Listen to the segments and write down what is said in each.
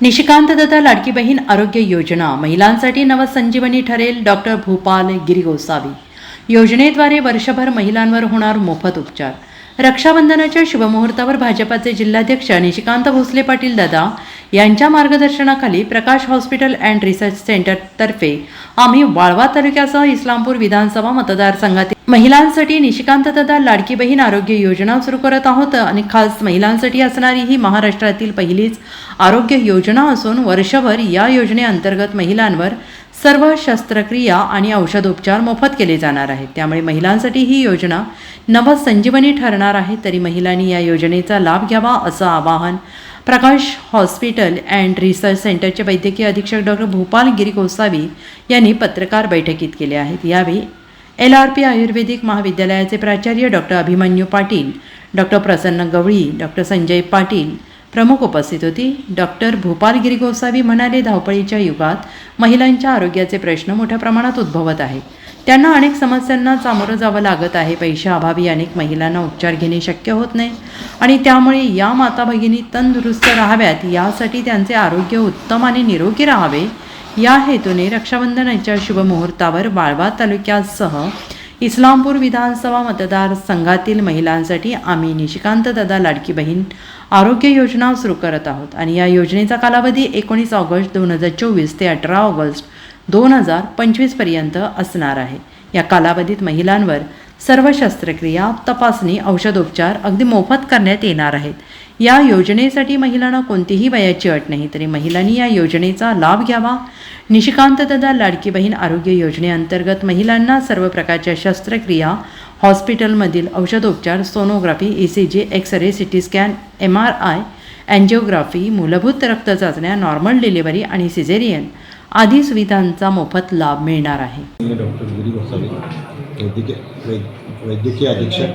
निशिकांत दत्ता लाडकी बहीण आरोग्य योजना. महिलांसाठी नवसंजीवनी ठरेल डॉक्टर भूपाल गिरीगोसावी. योजनेद्वारे वर्षभर महिलांवर होणार मोफत उपचार. रक्षाबंधनाच्या शुभमुहूर्तावर भाजपाचे जिल्हाध्यक्ष निशिकांत भोसले पाटील दादा यांच्या मार्गदर्शनाखाली प्रकाश हॉस्पिटल अँड रिसर्च सेंटरतर्फे आम्ही वाळवा तालुक्यासह इस्लामपूर विधानसभा मतदारसंघातील महिलांसाठी निशिकांत दादा लाडकी बहीण आरोग्य योजना सुरू करत आहोत आणि खास महिलांसाठी असणारी ही महाराष्ट्रातील पहिलीच आरोग्य योजना असून वर्षभर या योजनेअंतर्गत महिलांवर सर्व शस्त्रक्रिया आणि औषधोपचार मोफत केले जाणार आहेत. त्यामुळे महिलांसाठी ही योजना नवसंजीवनी ठरणार आहे. तरी महिलांनी या योजनेचा लाभ घ्यावा असं आवाहन प्रकाश हॉस्पिटल अँड रिसर्च सेंटरचे वैद्यकीय अधीक्षक डॉक्टर भूपाल गिरी गोसावी यांनी पत्रकार बैठकीत केले आहेत. यावेळी एल आर पी आयुर्वेदिक महाविद्यालयाचे प्राचार्य doctor Abhimanyu Patil doctor Prasanna Gawali doctor Sanjay Patil प्रमुख उपस्थित होती. डॉक्टर भूपालगिरी गोसावी म्हणाले धावपळीच्या युगात महिलांच्या आरोग्याचे प्रश्न मोठ्या प्रमाणात उद्भवत आहे त्यांना अनेक समस्यांना सामोरं जावं लागत आहे. पैशाअभावी अनेक महिलांना उपचार घेणे शक्य होत नाही. आणि त्यामुळे या माता भगिनी तंदुरुस्त राहाव्यात. यासाठी त्यांचे आरोग्य उत्तम आणि निरोगी राहावे या हेतूने रक्षाबंधनाच्या शुभमुहूर्तावर वाळवा तालुक्यासह इस्लामपूर विधानसभा मतदारसंघातील महिलांसाठी आम्ही निशिकांत दादा लाडकी बहीण आरोग्य योजना सुरू करत आहोत. आणि या योजनेचा कालावधी एकोणीस ऑगस्ट दोन हजार चोवीस ते अठरा ऑगस्ट दोन हजार पंचवीसपर्यंत असणार आहे. या कालावधीत महिलांवर सर्व शस्त्रक्रिया तपासणी औषधोपचार अगदी मोफत करण्यात येणार आहेत. या योजनेसाठी महिलांना कोणतीही वयाची अट नाही तरी महिलांनी या योजनेचा लाभ घ्यावा. निशिकांत दादा लाडकी बहीण आरोग्य योजनेअंतर्गत महिलांना सर्व प्रकारच्या शस्त्रक्रिया हॉस्पिटलमधील औषधोपचार sonography E C G X ray C T scan M R I angiography मूलभूत रक्त चाचण्या नॉर्मल डिलिव्हरी आणि सिझेरियन आदी सुविधांचा मोफत लाभ मिळणार आहे. वैद्यकीय वै वैद्यकीय अधीक्षक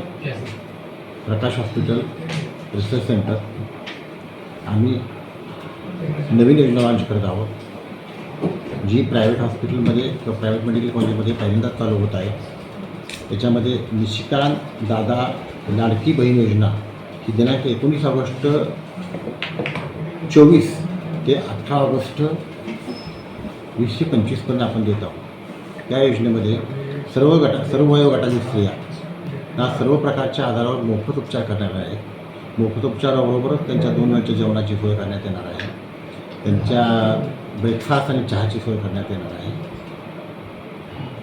प्रकाश हॉस्पिटल रिसर्च सेंटर. आम्ही नवीन योजना लॉन्च करत आहोत जी प्रायव्हेट हॉस्पिटलमध्ये किंवा प्रायव्हेट मेडिकल कॉलेजमध्ये पहिल्यांदाच चालू होत आहे. त्याच्यामध्ये निशिकांत दादा लाडकी बहीण योजना ही दिनांक एकोणीस ऑगस्ट चोवीस ते अठरा ऑगस्ट वीसशे पंचवीसपर्यंत आपण देत आहोत. त्या योजनेमध्ये सर्व गटा सर्व वयोगटातील स्त्रिया ना सर्व प्रकारच्या आधारावर मोफत उपचार करणार आहे. मोफत उपचाराबरोबरच त्यांच्या दोन वेळच्या जेवणाची सोय करण्यात येणार आहे. त्यांच्या ब्रेकफास्ट आणि चहाची सोय करण्यात येणार आहे.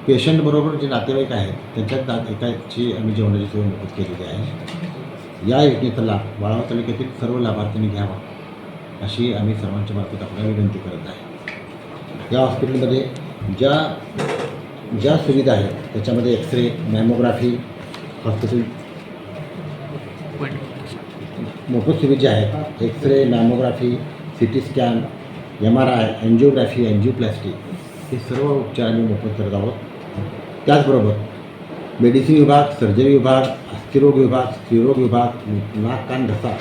पेशंटबरोबर जे नातेवाईक आहेत त्यांच्यात ना एकाची आम्ही जेवणाची सोय मोफत केलेली आहे. या योजनेचा लाभ वाळवा तालुक्यातील सर्व लाभार्थ्यांनी घ्यावा अशी आम्ही सर्वांच्या मार्फत आपल्याला विनंती करत आहे. या हॉस्पिटलमध्ये ज्या ज्या सुविधा आहेत त्याच्यामध्ये एक्सरे मॅमोग्राफी हॉस्पिटल मोफत सुविधा आहेत X ray mammography C T scan M R I angiography angioplasty हे सर्व उपचार आम्ही मोफत करत आहोत. त्याचबरोबर मेडिसिन विभाग सर्जरी विभाग अस्थिरोग विभाग स्त्रीरोग विभाग नाक कान घसा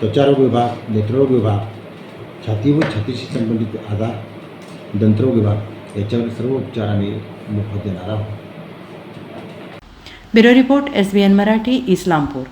त्वचारोग विभाग नेत्ररोग विभाग छाती व छातीशी संबंधित आजार दंतरोग विभाग याच्यावर सर्व उपचार आम्ही मोफत देणार आहोत. Bureau report S B N Marathi Islampur.